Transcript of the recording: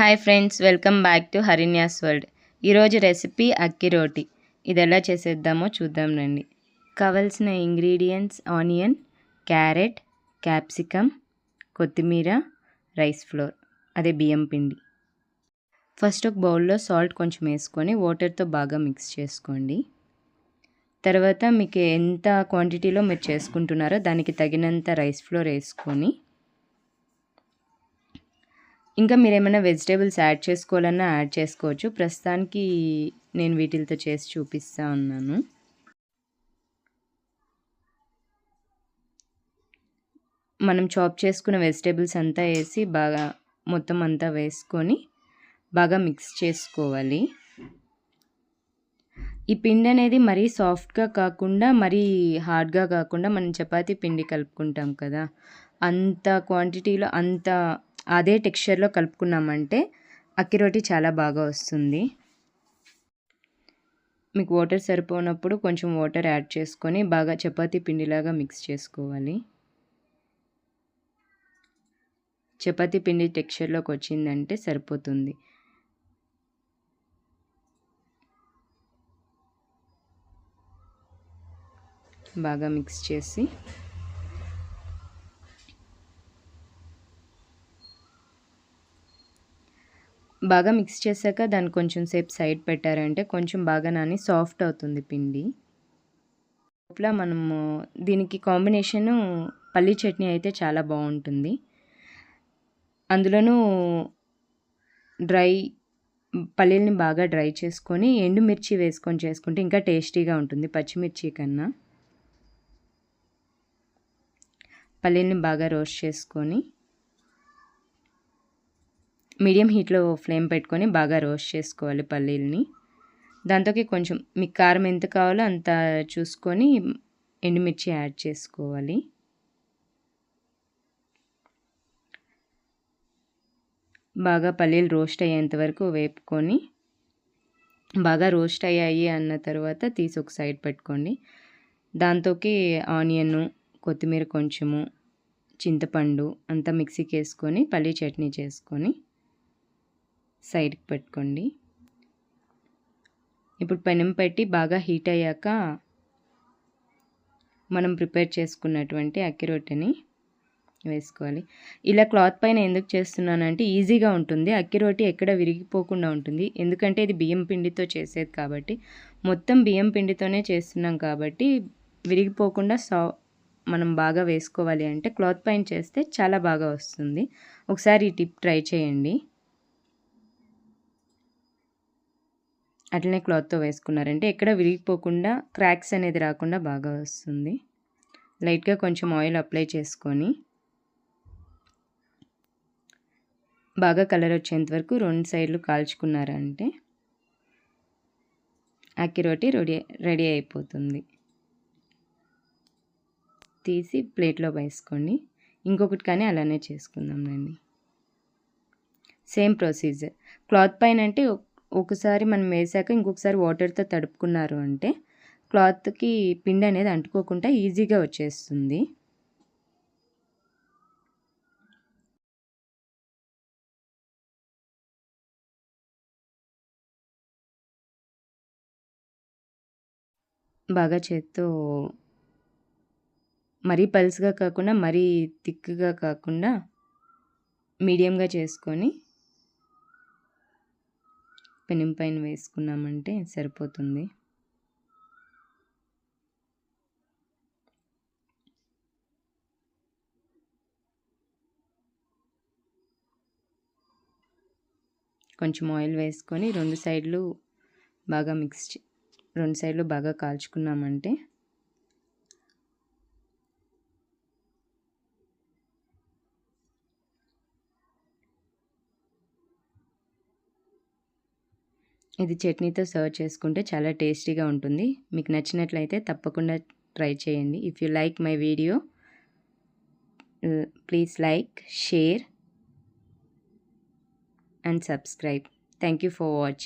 Hi friends welcome back to Harinyas world ఈరోజు recipe akki roti. ఇది ఎలా చేసేద్దామో చూద్దాం రండి. కావలసిన ఇంగ్రీడియంట్స్ ఆనియన్ క్యారెట్ క్యాప్సికమ్ కొత్తిమీర రైస్ ఫ్లోర్ అదే బియ్యం పిండి. ఫస్ట్ ఒక బౌల్లో సాల్ట్ కొంచెం వేసుకొని వాటర్తో బాగా మిక్స్ చేసుకోండి. తర్వాత మీకు ఎంత క్వాంటిటీలో మీరు చేసుకుంటున్నారో దానికి తగినంత రైస్ ఫ్లోర్ వేసుకొని ఇంకా మీరు ఏమైనా వెజిటేబుల్స్ యాడ్ చేసుకోవాలన్నా యాడ్ చేసుకోవచ్చు. ప్రస్తుతానికి నేను వీటితో చేసి చూపిస్తా ఉన్నాను. మనం చాప్ చేసుకున్న వెజిటేబుల్స్ అంతా వేసి బాగా మొత్తం అంతా వేసుకొని బాగా మిక్స్ చేసుకోవాలి. ఈ పిండి అనేది మరీ సాఫ్ట్గా కాకుండా మరీ హార్డ్గా కాకుండా మనం చపాతీ పిండి కలుపుకుంటాం కదా అంత క్వాంటిటీలో అంత అదే టెక్స్చర్లో కలుపుకున్నామంటే అక్కిరోటి చాలా బాగా వస్తుంది. మీకు వాటర్ సరిపోనప్పుడు కొంచెం వాటర్ యాడ్ చేసుకొని బాగా చపాతీ పిండిలాగా మిక్స్ చేసుకోవాలి. చపాతీ పిండి టెక్స్చర్లోకి వచ్చిందంటే సరిపోతుంది. బాగా మిక్స్ చేసి బాగా మిక్స్ చేశాక దాన్ని కొంచెం సేపు సైడ్ పెట్టారంటే కొంచెం బాగా నాని సాఫ్ట్ అవుతుంది పిండి. లోపల మనము దీనికి కాంబినేషను పల్లీ చట్నీ అయితే చాలా బాగుంటుంది. అందులోనూ డ్రై పల్లీలని బాగా డ్రై చేసుకొని ఎండుమిర్చి వేసుకొని చేసుకుంటే ఇంకా టేస్టీగా ఉంటుంది పచ్చిమిర్చి కన్నా. పల్లీలని బాగా రోస్ట్ చేసుకొని మీడియం హీట్లో ఫ్లేమ్ పెట్టుకొని బాగా రోస్ట్ చేసుకోవాలి పల్లీలని. దాంతోకి కొంచెం మీకు కారం ఎంత కావాలో అంత చూసుకొని ఎండుమిర్చి యాడ్ చేసుకోవాలి. బాగా పల్లీలు రోస్ట్ అయ్యేంత వరకు వేపుకొని బాగా రోస్ట్ అయ్యాయి అన్న తర్వాత తీసి ఒక సైడ్ పెట్టుకోండి. దాంతోకి ఆనియన్ కొత్తిమీర కొంచెము చింతపండు అంతా మిక్సీకి వేసుకొని పల్లీ చట్నీ చేసుకొని సైడ్కి పెట్టుకోండి. ఇప్పుడు పెనం పెట్టి బాగా హీట్ అయ్యాక మనం ప్రిపేర్ చేసుకున్నటువంటి అక్కి రొట్టెని వేసుకోవాలి. ఇలా క్లాత్ పైన ఎందుకు చేస్తున్నానంటే ఈజీగా ఉంటుంది. అక్కి రొట్టి ఎక్కడ విరిగిపోకుండా ఉంటుంది. ఎందుకంటే ఇది బియ్యం పిండితో చేసేది కాబట్టి. మొత్తం బియ్యం పిండితోనే చేస్తున్నాం కాబట్టి విరిగిపోకుండా సా మనం బాగా వేసుకోవాలి అంటే క్లాత్ పైన చేస్తే చాలా బాగా వస్తుంది. ఒకసారి ఈ టిప్ ట్రై చేయండి. అట్లనే క్లాత్తో వేసుకున్నారంటే ఎక్కడ విరిగిపోకుండా క్రాక్స్ అనేది రాకుండా బాగా వస్తుంది. లైట్గా కొంచెం ఆయిల్ అప్లై చేసుకొని బాగా కలర్ వచ్చేంత వరకు రెండు సైడ్లు కాల్చుకున్నారంటే అక్కి రోటి రెడీ రెడీ అయిపోతుంది. తీసి ప్లేట్లో వేసుకోండి ఇంకొకటి కానీ అలానే చేసుకుందాం రండి. Same procedure. క్లాత్ పైన అంటే ఒకసారి మనం వేసాక ఇంకొకసారి వాటర్తో తడుపుకున్నారు అంటే క్లాత్కి పిండి అనేది అంటుకోకుండా ఈజీగా వచ్చేస్తుంది. బాగా చేత్తో మరీ పల్స్గా కాకుండా మరీ థిక్గా కాకుండా మీడియంగా చేసుకొని పెనం పైన వేసుకున్నామంటే సరిపోతుంది. కొంచెం ఆయిల్ వేసుకొని రెండు సైడ్లు బాగా మిక్స్ రెండు సైడ్లు బాగా కాల్చుకున్నామంటే ఇది చట్నీతో సర్వ్ చేసుకుంటే చాలా టేస్టీగా ఉంటుంది. మీకు నచ్చినట్లయితే తప్పకుండా ట్రై చేయండి. If you like my video please like share and subscribe thank you for watching